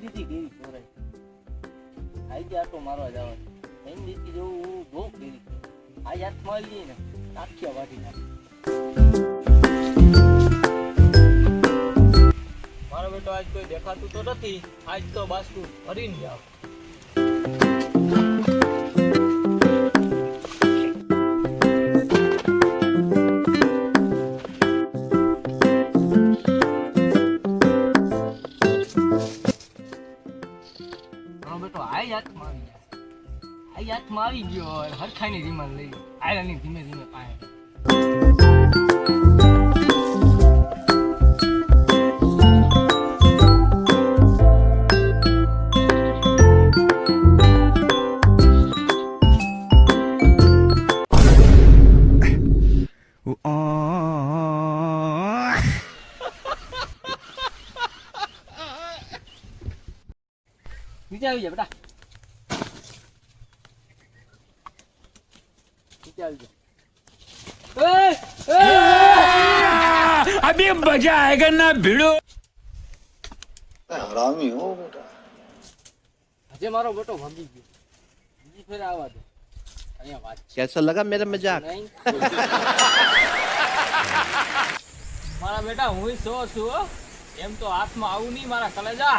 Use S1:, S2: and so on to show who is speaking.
S1: દીધી ગેરી ચોરાઈ આઈ ગયા તો મારવા જવા એમ દીધી જેવું બહુ ગેરી આ હાથમાં મળી ને નાખ્યા વાટી નાખી મારો બેટો આજ કોઈ દેખાતું તો નથી. આજ તો બાસ્કુ ફરીને જાવ મારો બેટો આય હાથમાં આવી જાય આય હાથમાં આવી ગયો હરખાઈની ધીમાન લઈ ગયો. આયલાની ધીમે ધીમે પાસે નીચે મારો મોટો ભાંગી ગયો બીજી અહીંયા વાત
S2: કેસો લગા મેરા
S1: મજાક મારા બેટા હું સો છું એમ તો હાથમાં આવું નહીં મારા કલેજા